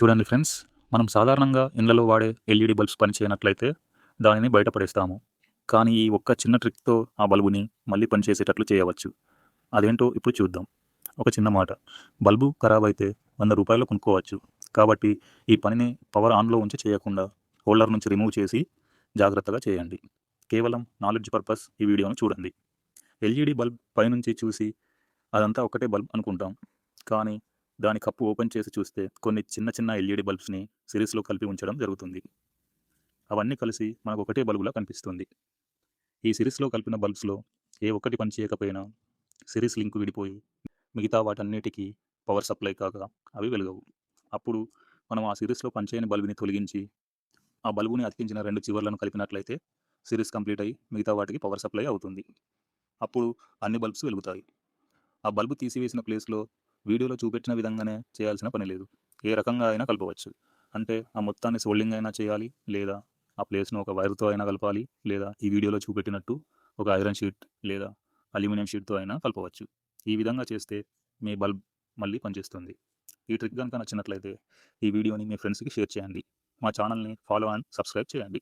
చూడండి ఫ్రెండ్స్ మనం సాధారణంగా ఇండ్లలో వాడే ఎల్ఈడి బల్బ్స్ పనిచేయనట్లయితే దానిని బయటపడేస్తాము. కానీ ఈ ఒక్క చిన్న ట్రిక్తో ఆ బల్బుని మళ్ళీ పనిచేసేటట్లు చేయవచ్చు. అదేంటో ఇప్పుడు చూద్దాం. ఒక చిన్న మాట. బల్బు ఖరాబ్ అయితే వంద రూపాయలు కొనుక్కోవచ్చు. కాబట్టి ఈ పనిని పవర్ ఆన్లో ఉంచి చేయకుండా హోల్డర్ నుంచి రిమూవ్ చేసి జాగ్రత్తగా చేయండి. కేవలం నాలెడ్జ్ పర్పస్ ఈ వీడియోను చూడండి. ఎల్ఈడి బల్బ్ పైనుంచి చూసి అదంతా ఒకటే బల్బ్ అనుకుంటాం. కానీ దాని కప్పు ఓపెన్ చేసి చూస్తే కొన్ని చిన్న చిన్న ఎల్ఈడి బల్బ్స్ని సిరీస్లో కలిపి ఉంచడం జరుగుతుంది. అవన్నీ కలిసి మనకు ఒకటే బల్బులా కనిపిస్తుంది. ఈ సిరీస్లో కలిపిన బల్బ్స్లో ఏ ఒక్కటి పని చేయకపోయినా సిరీస్ లింక్ విడిపోయి మిగతా వాటన్నిటికీ పవర్ సప్లై కాక అవి వెలగవు. అప్పుడు మనం ఆ సిరీస్లో పనిచేయని బల్బుని తొలగించి ఆ బల్బుని అతికించిన రెండు చివర్లను కలిపినట్లయితే సిరీస్ కంప్లీట్ అయ్యి మిగతా వాటికి పవర్ సప్లై అవుతుంది. అప్పుడు అన్ని బల్బ్స్ వెలుగుతాయి. ఆ బల్బు తీసివేసిన ప్లేస్లో వీడియోలో చూపెట్టిన విధంగానే చేయాల్సిన పని లేదు. ఏ రకంగా అయినా కలపవచ్చు. అంటే ఆ మొత్తాన్ని సోల్డింగ్ అయినా చేయాలి లేదా ఆ ప్లేస్ను ఒక వైర్తో అయినా కలపాలి లేదా ఈ వీడియోలో చూపెట్టినట్టు ఒక ఐరన్ షీట్ లేదా అల్యూమినియం షీట్తో అయినా కలపవచ్చు. ఈ విధంగా చేస్తే మీ బల్బ్ మళ్ళీ పనిచేస్తుంది. ఈ ట్రిక్ కనుక నచ్చినట్లయితే ఈ వీడియోని మీ ఫ్రెండ్స్కి షేర్ చేయండి. మా ఛానల్ని ఫాలో అండ్ సబ్స్క్రైబ్ చేయండి.